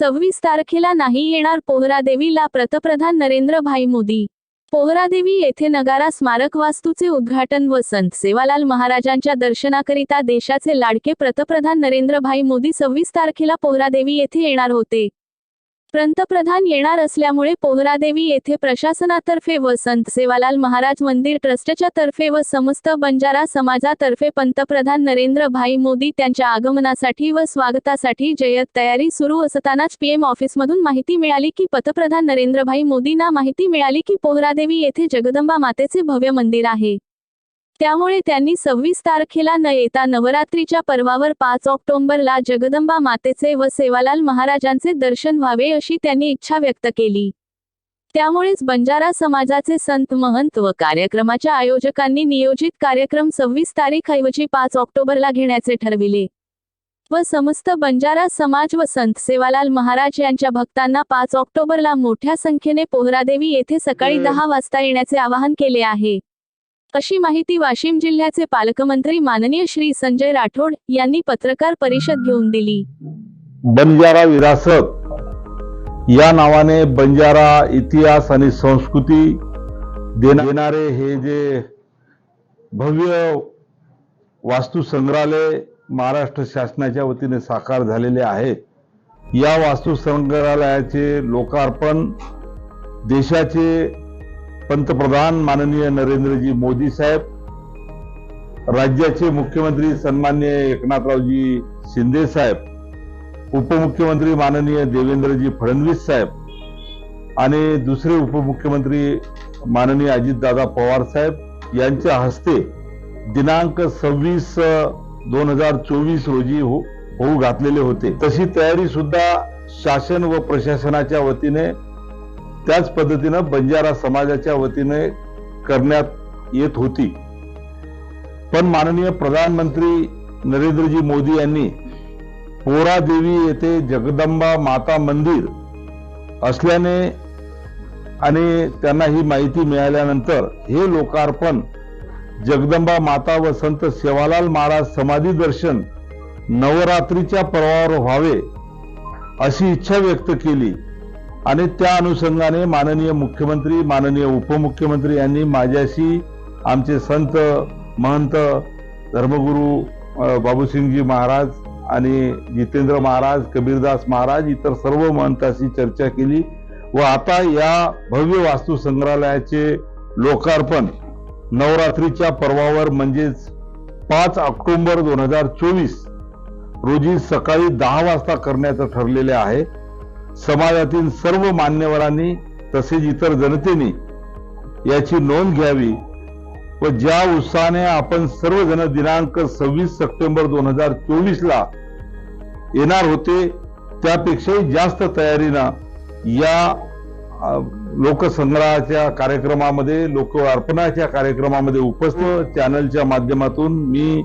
सव्वीस तारखेला नाही येणार पोहरादेवीला पंतप्रधान नरेंद्रभाई मोदी. पोहरादेवी येथे नगारा स्मारक वास्तूचे उद्घाटन व संत सेवालाल महाराजांच्या दर्शनाकरिता देशाचे लाडके पंतप्रधान नरेंद्रभाई मोदी सव्वीस तारखेला पोहरादेवी येथे येणार होते. पंतप्रधान येणार असल्यामुळे पोहरादेवी येथे प्रशासनातर्फे व संत सेवालाल महाराज मंदिर ट्रस्टच्या तर्फे व समस्त बंजारा समाजातर्फे पंतप्रधान नरेंद्र भाई मोदी त्यांच्या आगमनासाठी व स्वागतासाठी जय्यत तयारी सुरू असतानाच पीएम ऑफिसमधून माहिती मिळाली की पंतप्रधान नरेंद्रभाई मोदींना माहिती मिळाली की पोहरादेवी येथे जगदंबा मातेचे भव्य मंदिर आहे. त्यामुळे त्यांनी सव्वीस तारखेला न येता नवरात्रीच्या पर्वावर पाच ऑक्टोबरला जगदंबा मातेचे व सेवालाल महाराजांचे दर्शन व्हावे अशी त्यांनी इच्छा व्यक्त केली. त्यामुळेच बंजारा समाजाचे संत महंत व कार्यक्रमाच्या आयोजकांनी नियोजित कार्यक्रम सव्वीस तारीख ऐवजी पाच ऑक्टोबरला घेण्याचे ठरविले. व समस्त बंजारा समाज व संत सेवालाल महाराज यांच्या भक्तांना पाच ऑक्टोबरला मोठ्या संख्येने पोहरादेवी येथे सकाळी दहा वाजता येण्याचे आवाहन केले आहे. अशी माहिती वाशिम जिल्ह्याचे पालकमंत्री माननीय श्री संजय राठोड यांनी पत्रकार परिषद घेऊन दिली. बंजारा विरासत. या नावाने बंजारा इतिहास आणि संस्कृती देणारे हे जे भव्य वास्तू संग्रहालय महाराष्ट्र शासनाच्या वतीने साकार झालेले आहे. या वास्तू संग्रहालयाचे लोकार्पण देशाचे पंतप्रधान माननीय नरेंद्रजी मोदी साहेब राज्याचे मुख्यमंत्री सन्मान्य एकनाथरावजी शिंदे साहेब उपमुख्यमंत्री माननीय देवेंद्रजी फडणवीस साहेब आणि दुसरे उपमुख्यमंत्री माननीय अजितदादा पवार साहेब यांच्या हस्ते दिनांक सव्वीस दोन हजार चोवीस रोजी हो, होऊ घातलेले होते. तशी तयारी सुद्धा शासन व प्रशासनाच्या वतीने त्याच पद्धतीनं बंजारा समाजाच्या वतीने करण्यात येत होती. पण माननीय प्रधानमंत्री नरेंद्रजी मोदी यांनी पोरा देवी येथे जगदंबा माता मंदिर असल्याने आणि त्यांना ही माहिती मिळाल्यानंतर हे लोकार्पण जगदंबा माता व संत सेवालाल महाराज समाधी दर्शन नवरात्रीच्या पर्वावर व्हावे अशी इच्छा व्यक्त केली. आणि त्या अनुषंगाने माननीय मुख्यमंत्री माननीय उपमुख्यमंत्री यांनी माझ्याशी आमचे संत महंत धर्मगुरू बाबूसिंगजी महाराज आणि जितेंद्र महाराज कबीरदास महाराज इतर सर्व महंताशी चर्चा केली व आता या भव्य वास्तू संग्रहालयाचे लोकार्पण नवरात्रीच्या पर्वावर म्हणजेच पाच ऑक्टोबर दोन हजार चोवीस रोजी सकाळी दहा वाजता करण्याचं ठरलेले आहे. समाजातील सर्व मान्यवरांनी तसेच इतर जनतेने याची नोंद घ्यावी व ज्या उत्साहाने आपण सर्वजण दिनांक सव्वीस सप्टेंबर दोन हजार चोवीस ला येणार होते त्यापेक्षाही जास्त तयारीनं या लोकसंग्रहाच्या कार्यक्रमामध्ये लोक अर्पणाच्या कार्यक्रमामध्ये उपस्थित चॅनलच्या माध्यमातून मी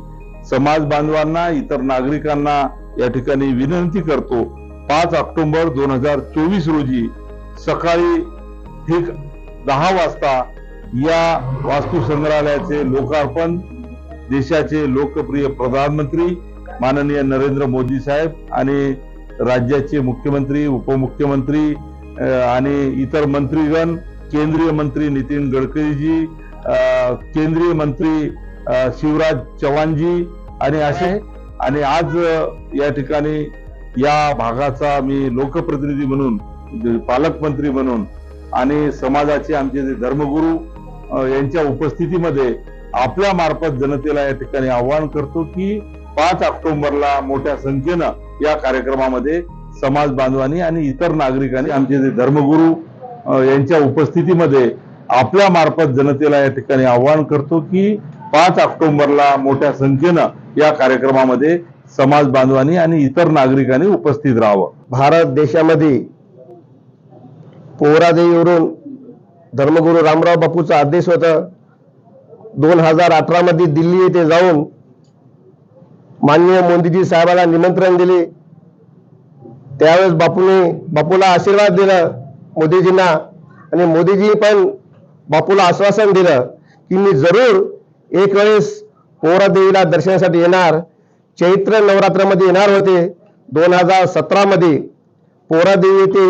समाज बांधवांना इतर नागरिकांना या ठिकाणी विनंती करतो पाच ऑक्टोबर दोन हजार चोवीस रोजी सकाळी ठीक दहा वाजता या वास्तू संग्रहालयाचे लोकार्पण देशाचे लोकप्रिय प्रधानमंत्री माननीय नरेंद्र मोदी साहेब आणि राज्याचे मुख्यमंत्री उपमुख्यमंत्री आणि इतर मंत्रीगण केंद्रीय मंत्री नितीन गडकरीजी केंद्रीय मंत्री शिवराज चव्हाणजी आणि असे आणि आज या ठिकाणी या भागाचा मी लोकप्रतिनिधी म्हणून पालकमंत्री म्हणून आणि समाजाचे आमचे जे धर्मगुरू यांच्या उपस्थितीमध्ये आपल्या मार्फत जनतेला या ठिकाणी आवाहन करतो की पाच ऑक्टोबरला मोठ्या संख्येनं या कार्यक्रमामध्ये समाज बांधवांनी आणि इतर नागरिकांनी आमचे जे धर्मगुरू यांच्या उपस्थितीमध्ये आपल्या मार्फत जनतेला या ठिकाणी आवाहन करतो की पाच ऑक्टोबरला मोठ्या संख्येनं या कार्यक्रमामध्ये समाज बांधवांनी आणि इतर नागरिकांनी उपस्थित राहावं. भारत देशामध्ये पोहरादेवीवरून धर्मगुरू रामराव बापूचा आदेश होता. दोन हजार अठरा मध्ये दिल्ली येथे जाऊन माननीय मोदीजी साहेबाला निमंत्रण दिले. त्यावेळेस बापूने बापूला आशीर्वाद दिला मोदीजींना. आणि मोदीजी पण बापूला आश्वासन दिलं की मी जरूर एक वेळेस पोहरादेवीला दर्शनासाठी येणार. चैत्र नवरात्रामध्ये येणार होते. दोन हजार सतरामध्ये पोरादेवी येथे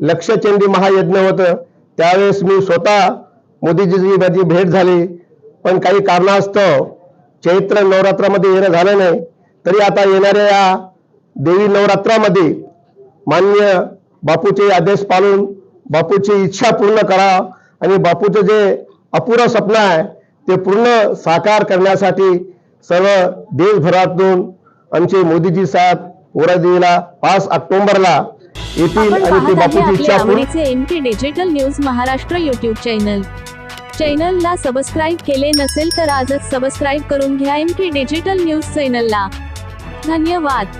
लक्षचंडी महायज्ञ होतं. त्यावेळेस मी स्वतः मोदीजीची माझी भेट झाली. पण काही कारणास्तव चैत्र नवरात्रामध्ये येणं झालं नाही. तरी आता येणाऱ्या या देवी नवरात्रामध्ये मान्य बापूचे आदेश पाळून बापूची इच्छा पूर्ण करा आणि बापूचं जे अपुरं स्वप्न आहे ते पूर्ण साकार करण्यासाठी सर्व देशभरातून आमचे मोदीजी साहेब पोहरादेवीला पाच ऑक्टोबरला येतील आणि ते बापूची इच्छा पूर्ण digital news Maharashtra YouTube channel चॅनलला सबस्क्राईब केले नसेल तर आजच सबस्क्राईब करून घ्या एम डिजिटल न्यूज चॅनलला धन्यवाद.